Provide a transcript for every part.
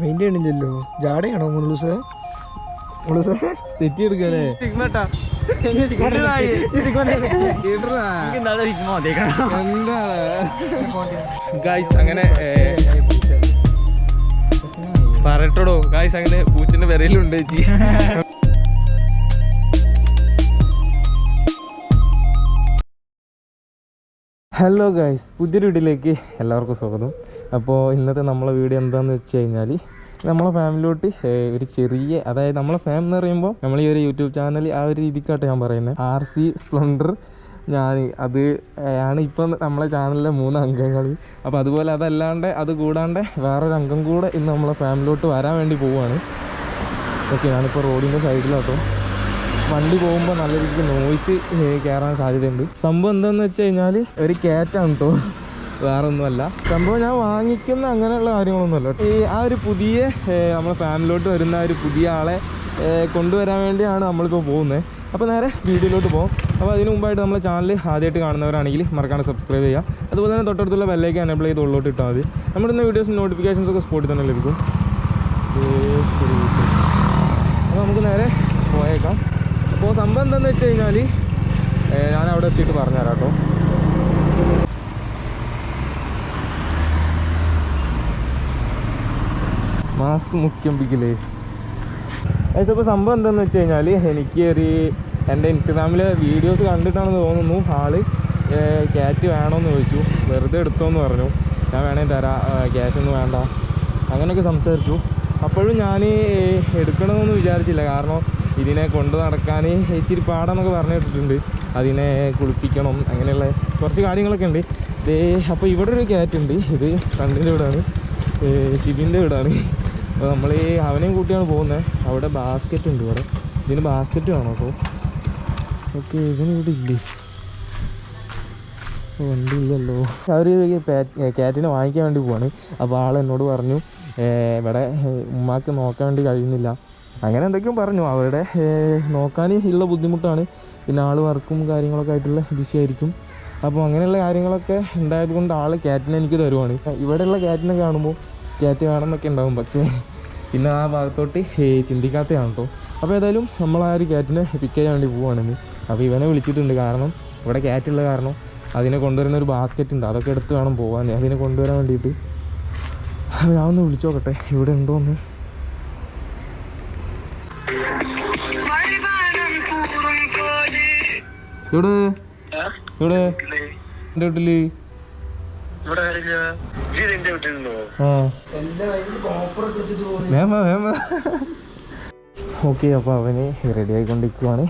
മെയിന്റെ ആണില്ലല്ലോ ജാടയാണോ മുളൂസ് മുളൂസ് തെറ്റിയെടുക്കല്ലേ guys അങ്ങനെ പറയട്ടോടോ. Guys അങ്ങനെ പൂച്ചന്റെ വിരയിലുണ്ട് ചേച്ചി. ഹലോ ഗായ്സ് പുതിയൊരു വീട്ടിലേക്ക് എല്ലാവർക്കും സ്വാഗതം. അപ്പോൾ ഇന്നത്തെ നമ്മളെ വീഡിയോ എന്താണെന്ന് വെച്ച് കഴിഞ്ഞാൽ നമ്മളെ ഫാമിലിയോട്ട് ഒരു ചെറിയ അതായത് നമ്മളെ ഫാം എന്ന് പറയുമ്പോൾ നമ്മൾ ഈ ഒരു യൂട്യൂബ് ചാനൽ ആ ഒരു രീതിക്കാട്ടെ ഞാൻ പറയുന്നത് ആർ സി സ്പ്ലണ്ടർ ഞാൻ അത് ആണ് ഇപ്പം നമ്മളെ ചാനലിലെ മൂന്ന് അംഗങ്ങൾ അപ്പോൾ അതുപോലെ അതല്ലാണ്ട് അത് കൂടാണ്ട് വേറൊരു അംഗം കൂടെ ഇന്ന് നമ്മളെ ഫാമിലിയോട്ട് വരാൻ വേണ്ടി പോവുകയാണ് ഓക്കെ ഞാനിപ്പോൾ റോഡിന്റെ സൈഡിലാട്ടോ. വണ്ടി പോകുമ്പോൾ നല്ല രീതിക്ക് നോയ്സ് കയറാൻ സാധ്യതയുണ്ട്. സംഭവം എന്താണെന്ന് വെച്ച് കഴിഞ്ഞാൽ ഒരു കേറ്റാണ് കേട്ടോ വേറെ ഒന്നുമല്ല സംഭവം ഞാൻ വാങ്ങിക്കുന്ന അങ്ങനെയുള്ള കാര്യങ്ങളൊന്നുമല്ല ഈ ആ ഒരു പുതിയ നമ്മളെ ഫാമിലിലോട്ട് വരുന്ന ഒരു പുതിയ ആളെ കൊണ്ടുവരാൻ വേണ്ടിയാണ് നമ്മളിപ്പോൾ പോകുന്നത്. അപ്പോൾ നേരെ വീഡിയോയിലോട്ട് പോകും അപ്പോൾ അതിന് മുമ്പായിട്ട് നമ്മളെ ചാനൽ ആദ്യമായിട്ട് കാണുന്നവരാണെങ്കിൽ മറക്കാണ്ട് സബ്സ്ക്രൈബ് ചെയ്യുക. അതുപോലെ തന്നെ തൊട്ടടുത്തുള്ള ബെല്ലേക്ക് എനേബിൾ ചെയ്ത് ഉള്ളോട്ട് ഇട്ടാൽ മതി. നമ്മുടെ ഇന്ന് വീഡിയോസ് നോട്ടിഫിക്കേഷൻസ് ഒക്കെ സ്പോട്ടിൽ തന്നെ ലഭിക്കും. അപ്പോൾ നമുക്ക് നേരെ പോയേക്കാം. അപ്പോൾ സംഭവം എന്താണെന്ന് വെച്ച് കഴിഞ്ഞാൽ ഞാൻ അവിടെ എത്തിയിട്ട് പറഞ്ഞുതരാം കേട്ടോ. മാസ്ക് മുഖ്യമ്പിക്കില്ലേ അപ്പോൾ സംഭവം എന്താണെന്ന് വെച്ച് കഴിഞ്ഞാൽ എനിക്ക് ഒരു എന്റെ ഇൻസ്റ്റഗ്രാമിലെ വീഡിയോസ് കണ്ടിട്ടാണെന്ന് തോന്നുന്നു. ആൾ ക്യാറ്റ് വേണമെന്ന് ചോദിച്ചു. വെറുതെ എടുത്തോന്ന് പറഞ്ഞു. ഞാൻ വേണമെങ്കിൽ തരാം. ക്യാഷ് ഒന്നും വേണ്ട. അങ്ങനെയൊക്കെ സംസാരിച്ചു. അപ്പോഴും ഞാൻ എടുക്കണമെന്നൊന്നും വിചാരിച്ചില്ല. കാരണം ഇതിനെ കൊണ്ട് നടക്കാൻ ഇച്ചിരി പാടാന്നൊക്കെ പറഞ്ഞു കേട്ടിട്ടുണ്ട്. അതിനെ കുളിപ്പിക്കണം അങ്ങനെയുള്ള കുറച്ച് കാര്യങ്ങളൊക്കെ ഉണ്ട്. അപ്പോൾ ഇവിടെ ഒരു ക്യാറ്റ് ഉണ്ട്. ഇത് കണ്ണിന്റെ വീടാണ് ഷിബിന്റെ വീടാണ് അപ്പോൾ നമ്മൾ ഈ അവനെയും കൂട്ടിയാണ് പോകുന്നത് അവിടെ ബാസ്ക്കറ്റ് ഉണ്ട് ഇവിടെ. ഇതിന് ബാസ്ക്കറ്റ് വേണം അപ്പോൾ ഓക്കെ ഇതിന് ഇവിടെ ഇല്ലേ? വണ്ടി ഇല്ലല്ലോ. അവർ ക്യാറ്റിനെ വാങ്ങിക്കാൻ വേണ്ടി പോവാണ്. അപ്പോൾ ആൾ എന്നോട് പറഞ്ഞു ഇവിടെ ഉമ്മാക്ക് നോക്കാൻ വേണ്ടി കഴിയുന്നില്ല. അങ്ങനെ എന്തൊക്കെയും പറഞ്ഞു. അവരുടെ നോക്കാൻ ഉള്ള ബുദ്ധിമുട്ടാണ്. പിന്നെ ആൾ വർക്കും കാര്യങ്ങളൊക്കെ ആയിട്ടുള്ള ബിസി ആയിരിക്കും. അപ്പോൾ അങ്ങനെയുള്ള കാര്യങ്ങളൊക്കെ ഉണ്ടായത് കൊണ്ട് ആൾ ക്യാറ്റിനെ എനിക്ക് തരുവാണ്. ഇവിടെയുള്ള ക്യാറ്റിനെ കാണുമ്പോൾ ക്യാറ്റ് വേണമെന്നൊക്കെ ഉണ്ടാവും. പക്ഷേ പിന്നെ ആ ഭാഗത്തോട്ട് ചിന്തിക്കാത്തതാണ് കേട്ടോ അപ്പോൾ ഏതായാലും നമ്മൾ ആ ഒരു ക്യാറ്റിനെ പിക്ക് ചെയ്യാൻ വേണ്ടി പോവുകയാണെന്ന് അപ്പോൾ ഇവനെ വിളിച്ചിട്ടുണ്ട് കാരണം ഇവിടെ ക്യാറ്റുള്ള കാരണം അതിനെ കൊണ്ടുവരുന്ന ഒരു ബാസ്ക്കറ്റ് ഉണ്ട്. അതൊക്കെ എടുത്ത് വേണം പോകാൻ അതിനെ കൊണ്ടുവരാൻ വേണ്ടിയിട്ട്. ഞാൻ ഒന്ന് വിളിച്ചു നോക്കട്ടെ. ഇവിടെ ഉണ്ടോന്ന് ഇവിടെ ഇവിടെ എന്റെ വീട്ടിൽ. ഇവിടെ ആരില്ല? വീട്ടിലുണ്ടോ വേമ വേമ ഓക്കെ അപ്പോൾ അവന് റെഡി ആയിക്കൊണ്ടിരിക്കുവാണ്.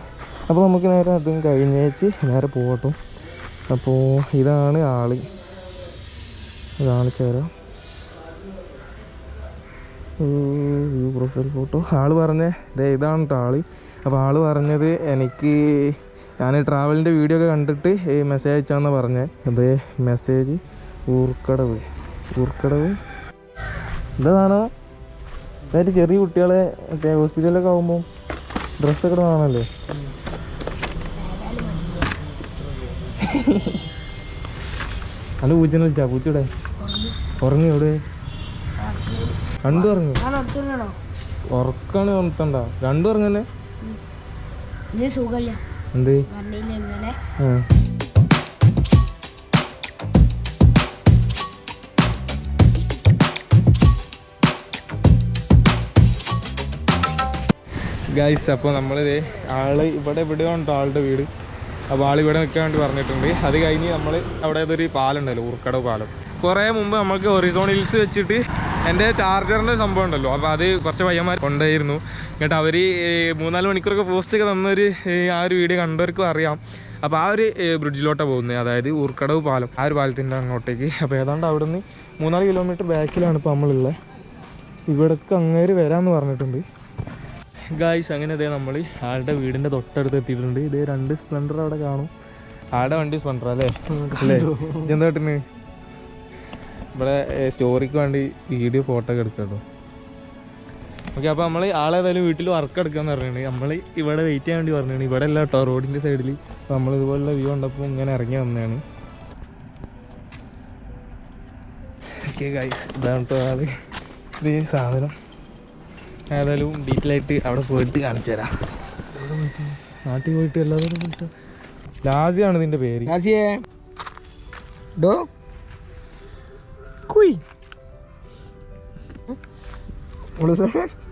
അപ്പോൾ നമുക്ക് നേരെ അതും കഴിഞ്ഞേച്ച് നേരെ പോകട്ടും. അപ്പോൾ ഇതാണ് ആൾ. ഇതാണ് ചേര വ്യൂ പ്രൊഫൈൽ ഫോട്ടോ ആൾ പറഞ്ഞ ഇതേ ഇതാണ് കേട്ടോ ആൾ. അപ്പോൾ ആൾ പറഞ്ഞത് എനിക്ക് ഞാൻ ട്രാവലിന്റെ വീഡിയോ ഒക്കെ കണ്ടിട്ട് മെസ്സേജ് അയച്ചാന്ന് പറഞ്ഞേ. അതേ മെസ്സേജ് ഊർക്കടവ് ഊർക്കടവ് എന്താ സാധനം? അതായത് ചെറിയ കുട്ടികളെ മറ്റേ ഹോസ്പിറ്റലിലൊക്കെ ആകുമ്പോൾ ഡ്രസ്സൊക്കെ ഇടുന്നതാണല്ലേ അല്ല പൂച്ചനെ വിളിച്ചാ പൂച്ചയുടെ ഉറങ്ങി എവിടെ? രണ്ടുറങ്ങി ഉറക്കാണ് ഉണർത്തണ്ട. രണ്ടു സുഖമില്ല. എന്ത്? ഗൈസ് അപ്പോൾ നമ്മളിത് ആൾ ഇവിടെ എവിടെയോ ഉണ്ടോ ആളുടെ വീട്. അപ്പോൾ ആൾ ഇവിടെ നിൽക്കാൻ വേണ്ടി പറഞ്ഞിട്ടുണ്ട്. അത് കഴിഞ്ഞ് നമ്മൾ അവിടെ ഇതൊരു പാലുണ്ടല്ലോ ഊർക്കടവ് പാലം. കുറേ മുമ്പ് നമുക്ക് ഒറിസോൺ ഹിൽസ് വെച്ചിട്ട് എന്റെ ചാർജറിന്റെ സംഭവം ഉണ്ടല്ലോ. അപ്പോൾ അത് കുറച്ച് പയ്യന്മാർ കൊണ്ടായിരുന്നു എന്നിട്ട് അവർ മൂന്നാൽ മണിക്കൂറൊക്കെ പോസ്റ്റൊക്കെ തന്നൊരു ആ ഒരു വീഡിയോ കണ്ടവർക്കും അറിയാം. അപ്പോൾ ആ ഒരു ബ്രിഡ്ജിലോട്ടാണ് പോകുന്നത് അതായത് ഊർക്കടവ് പാലം. ആ ഒരു പാലത്തിന്റെ അങ്ങോട്ടേക്ക്. അപ്പോൾ ഏതാണ്ട് അവിടെ നിന്ന് മൂന്നാൽ കിലോമീറ്റർ ബാക്കിലാണ് ഇപ്പോൾ നമ്മളുള്ളത്. ഇവിടേക്ക് അങ്ങേര് വരാമെന്ന് പറഞ്ഞിട്ടുണ്ട്. ഗായ്സ് അങ്ങനെ ഇതേ നമ്മൾ ആളുടെ വീടിന്റെ തൊട്ടടുത്ത് എത്തിയിട്ടുണ്ട്. ഇതേ രണ്ട് സ്പ്ലെൻഡർ അവിടെ കാണും. ആടെ വണ്ടി സ്പ്ലെൻഡർ അല്ലേ? അല്ലേ? എന്താ കേട്ടിന് ഇവിടെ സ്റ്റോറിക്ക് വേണ്ടി വീഡിയോ ഫോട്ടോ ഒക്കെ എടുക്കാം ഓക്കെ അപ്പോൾ നമ്മൾ ആളേതായാലും വീട്ടിൽ വർക്ക് എടുക്കാമെന്ന് പറഞ്ഞിട്ടുണ്ട്. നമ്മൾ ഇവിടെ വെയിറ്റ് ചെയ്യാൻ വേണ്ടി പറഞ്ഞാണ് ഇവിടെ അല്ല കേട്ടോ റോഡിന്റെ സൈഡിൽ നമ്മൾ ഇതുപോലുള്ള വ്യൂ ഉണ്ടപ്പോൾ ഇങ്ങനെ ഇറങ്ങി വന്നതാണ്. ഓക്കെ ഗൈസ് ഇതാണ് കേട്ടോ ആൾ. ഇത് സാധനം. ഏതായാലും ഡീറ്റെയിൽ ആയിട്ട് അവിടെ പോയിട്ട് കാണിച്ചു തരാം. നാട്ടിൽ പോയിട്ട് എല്ലാവരും ലാസിയാണ് ഇതിന്റെ പേര്. ലാസിയേ. ഡോ. കുയ്.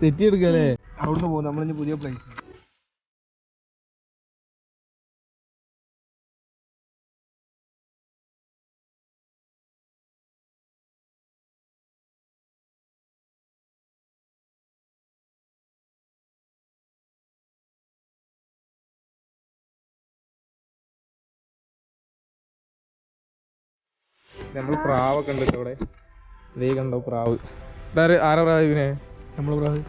തെറ്റിയെടുക്കല്ലേ? അവിടുന്ന് പോകും. നമ്മളിന് പുതിയ പ്ലേസ് നമ്മൾ പ്രാവൊക്കെ ഉണ്ട് ഇവിടെ. ഇതേ കണ്ടോ പ്രാവ്. ഇതാര്? ആരാ പ്രാവ് ഇവനെ? നമ്മൾ പ്രാവ്.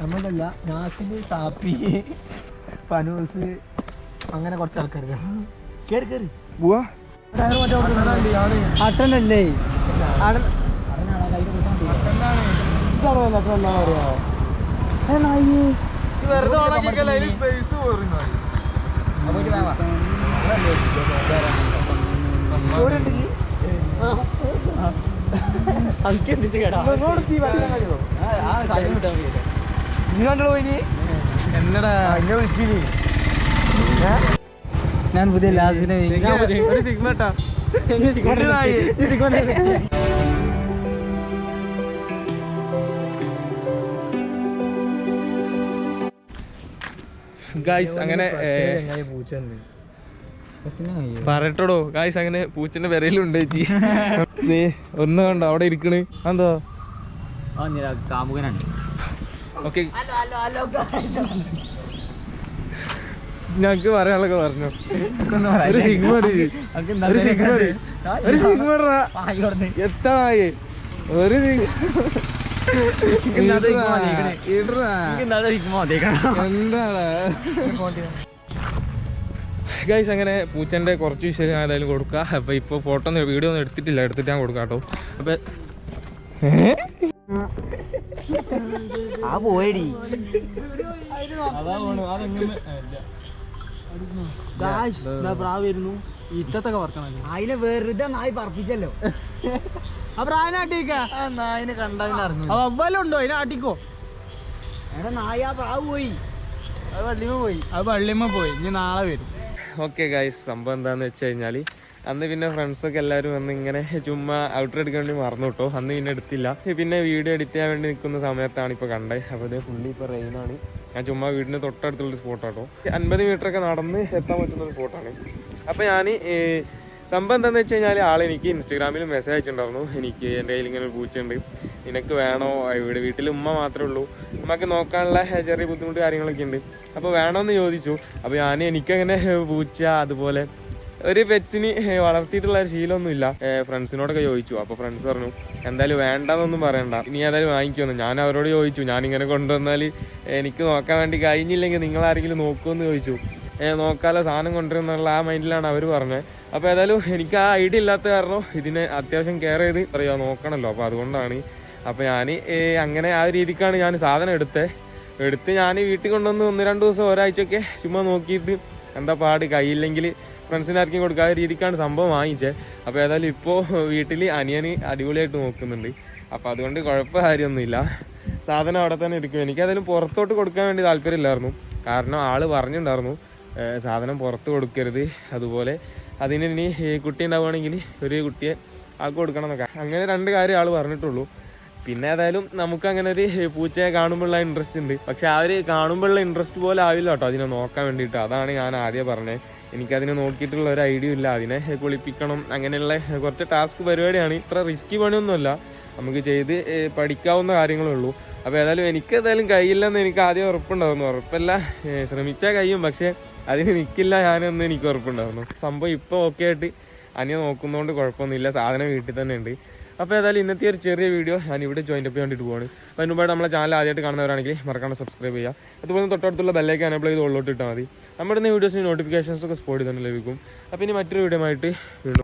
നമ്മളല്ല നാസിൽ സാപ്പി ഫനൂസ് അങ്ങനെ കുറച്ച് ആൾക്കാർ കേറി കേറി. പോവാ അട്ടനല്ലേ? വെറുതെ ഉണക്കിക്കല്ലേ അതിന് space പോരുന്നു. എന്നടാ ഞാൻ പുതിയ ലാസിനെ സിഗ്മട്ടാ ഗായ്സ് അങ്ങനെ പൂച്ചുണ്ട് പറയട്ടോടോ? കായ്സ് അങ്ങനെ പൂച്ചന്റെ വിരയിലുണ്ട് ചേച്ചി. ദേ, ഒന്ന് കണ്ടോ അവിടെ ഇരിക്കണ്? എന്താ കാമുകനാണ്. ഓക്കെ ഞങ്ങക്ക് പറയാനൊക്കെ പറഞ്ഞു. ഒരു സിഗ്മ. ഒരു സിഗ്മ. ഒരു സിഗ്മ. എത്തായി ഒരു. എന്താണ് ഗൈസ് അങ്ങനെ പൂച്ചന്റെ കുറച്ച് വിഷയം ആരായാലും കൊടുക്കുക. കൊടുക്കാം ഇപ്പോൾ ഇപ്പൊ ഫോട്ടോ ഒന്നും വീഡിയോ ഒന്നും എടുത്തിട്ടില്ല. എടുത്തിട്ട് ഞാൻ കൊടുക്കാം കേട്ടോ. അപ്പം ആ പോയടി. പ്രാവുന്നു ഇറ്റത്തൊക്കെ വർക്കണം അതിനെ വെറുതെ നായി പറപ്പിച്ചല്ലോ. ആ പ്രാവിനെ അതിനെ ആട്ടിക്കോ. എടാ നായ പ്രാവ് പോയി. അത് പള്ളിമ പോയി. അത് പള്ളിമ പോയി. ഇനി നാളെ വരും. ഓക്കെ ഗായ്സ് സംഭവം എന്താണെന്ന് വെച്ച് കഴിഞ്ഞാൽ അന്ന് പിന്നെ ഫ്രണ്ട്സൊക്കെ എല്ലാവരും വന്ന് ഇങ്ങനെ ചുമ്മാ ഔട്ടർ എടുക്കാൻ വേണ്ടി മറന്നു കേട്ടോ അന്ന് പിന്നെ എടുത്തില്ല. പിന്നെ വീഡിയോ എഡിറ്റ് ചെയ്യാൻ വേണ്ടി നിൽക്കുന്ന സമയത്താണ് ഇപ്പോൾ കണ്ടത് അപ്പോൾ ഇത് ഫുള്ളി ഇപ്പോൾ റെയിനാണ് ഞാൻ ചുമ്മാ തൊട്ടടുത്തുള്ള സ്പോട്ടാട്ടോ അൻപത് മീറ്ററൊക്കെ നടന്ന് എത്താൻ പറ്റുന്ന ഒരു സ്പോട്ടാണ് അപ്പോൾ ഞാൻ സംഭവം എന്താണെന്ന് വെച്ച് കഴിഞ്ഞാൽ ആളെനിക്ക് ഇൻസ്റ്റാഗ്രാമിൽ മെസ്സേജ് അയച്ചിട്ടുണ്ടായിരുന്നു. എനിക്ക് എന്റെ കയ്യിൽ ഇങ്ങനെ ഒരു പൂച്ചയുണ്ട് നിനക്ക് വേണോ? ഇവിടെ വീട്ടിൽ ഉമ്മ മാത്രമേ ഉള്ളൂ. ഉമ്മക്ക് നോക്കാനുള്ള ചെറിയ ബുദ്ധിമുട്ട് കാര്യങ്ങളൊക്കെ ഉണ്ട്. അപ്പോൾ വേണമെന്ന് ചോദിച്ചു. അപ്പോൾ ഞാൻ എനിക്കങ്ങനെ പൂച്ച അതുപോലെ ഒരു പെറ്റ്സിന് വളർത്തിയിട്ടുള്ള ശീലമൊന്നുമില്ല. ഫ്രണ്ട്സിനോടൊക്കെ ചോദിച്ചു. അപ്പോൾ ഫ്രണ്ട്സ് പറഞ്ഞു എന്തായാലും വേണ്ടെന്നൊന്നും പറയണ്ട. ഇനി ഏതായാലും വാങ്ങിക്കുമെന്ന് ഞാൻ അവരോട് ചോദിച്ചു. ഞാനിങ്ങനെ കൊണ്ടുവന്നാൽ എനിക്ക് നോക്കാൻ വേണ്ടി കഴിഞ്ഞില്ലെങ്കിൽ നിങ്ങൾ ആരെങ്കിലും നോക്കുമെന്ന് ചോദിച്ചു. നോക്കാതെ സാധനം കൊണ്ടുവരുന്നുള്ള ആ മൈൻഡിലാണ് അവർ പറഞ്ഞത് അപ്പോൾ ഏതായാലും എനിക്ക് ആ ഐഡിയ ഇല്ലാത്ത കാരണം ഇതിനെ അത്യാവശ്യം കെയർ ചെയ്ത് പറയുക നോക്കണമല്ലോ അപ്പോൾ അതുകൊണ്ടാണ് അപ്പോൾ ഞാൻ അങ്ങനെ ആ രീതിക്കാണ് ഞാൻ സാധനം എടുത്തത് എടുത്ത് ഞാൻ വീട്ടിൽ കൊണ്ടുവന്ന് ഒന്ന് രണ്ട് ദിവസം ഒരാഴ്ചയൊക്കെ ചുമ്മാ നോക്കിയിട്ട് എന്താ പാട് കയ്യില്ലെങ്കിൽ ഫ്രണ്ട്സിന് ആർക്കും കൊടുക്കാത്ത രീതിക്കാണ് സംഭവം വാങ്ങിച്ചത് അപ്പോൾ ഏതായാലും ഇപ്പോൾ വീട്ടിൽ അനിയന് അടിപൊളിയായിട്ട് നോക്കുന്നുണ്ട്. അപ്പോൾ അതുകൊണ്ട് കുഴപ്പ കാര്യമൊന്നുമില്ല. സാധനം അവിടെ തന്നെ ഇരിക്കും. എനിക്കതിലും പുറത്തോട്ട് കൊടുക്കാൻ വേണ്ടി താല്പര്യമില്ലായിരുന്നു. കാരണം ആൾ പറഞ്ഞിട്ടുണ്ടായിരുന്നു സാധനം പുറത്ത് കൊടുക്കരുത്. അതുപോലെ അതിന് ഇനി കുട്ടി ഉണ്ടാവുകയാണെങ്കിൽ ഒരു കുട്ടിയെ ആൾക്ക് കൊടുക്കണം എന്നൊക്കെ. അങ്ങനെ രണ്ട് കാര്യം ആൾ പറഞ്ഞിട്ടുള്ളൂ. പിന്നെ ഏതായാലും നമുക്ക് അങ്ങനെ ഒരു പൂച്ചയെ കാണുമ്പോഴുള്ള ഇൻട്രസ്റ്റ് ഉണ്ട്. പക്ഷെ ആ ഒരു കാണുമ്പോഴുള്ള ഇൻട്രസ്റ്റ് പോലെ ആവില്ല കേട്ടോ അതിനെ നോക്കാൻ വേണ്ടിയിട്ട്. അതാണ് ഞാൻ ആദ്യം പറഞ്ഞത്. എനിക്കതിനെ നോക്കിയിട്ടുള്ള ഒരു ഐഡിയ ഇല്ല. അതിനെ കുളിപ്പിക്കണം അങ്ങനെയുള്ള കുറച്ച് ടാസ്ക് പരിപാടിയാണ്. ഇത്ര റിസ്കി പണിയൊന്നുമല്ല. നമുക്ക് ചെയ്ത് പഠിക്കാവുന്ന കാര്യങ്ങളേ ഉള്ളൂ അപ്പോൾ ഏതായാലും എനിക്ക് ഏതായാലും കഴിയില്ലെന്ന് എനിക്ക് ആദ്യം ഉറപ്പുണ്ടായിരുന്നു. ഉറപ്പല്ല ശ്രമിച്ചാൽ കഴിയും. പക്ഷേ അതിന് നിൽക്കില്ല ഞാനെന്ന് എനിക്ക് ഉറപ്പുണ്ടായിരുന്നു. സംഭവം ഇപ്പോൾ ഓക്കെ ആയിട്ട് അനിയ നോക്കുന്നതുകൊണ്ട് കുഴപ്പമൊന്നുമില്ല. സാധനം വീട്ടിൽ തന്നെ ഉണ്ട്. അപ്പോൾ ഏതായാലും ഇന്നത്തെ ഒരു ചെറിയ വീഡിയോ ഞാൻ ഇവിടെ ജോയിൻ അപ്പ് ചെയ്യാണ്ട് പോവാണ്. അപ്പോൾ അതിനുമ്പോൾ നമ്മളെ ചാനൽ ആദ്യമായിട്ട് കാണുന്നവരാണെങ്കിൽ മറക്കാണ്ട് സബ്സ്ക്രൈബ് ചെയ്യുക. അതുപോലെ തൊട്ടടുത്തുള്ള ബെല്ലേക്ക് എനേബിൾ ചെയ്ത് ഉള്ളോട്ട് ഇട്ടാൽ മതി. നമ്മുടെ ഇന്ന് വീഡിയോസിന് നോട്ടിഫിക്കേഷൻസ് ഒക്കെ സ്പോട്ട് തന്നെ ലഭിക്കും. അപ്പോൾ ഇനി മറ്റൊരു വീഡിയോ ആയിട്ട് വീണ്ടും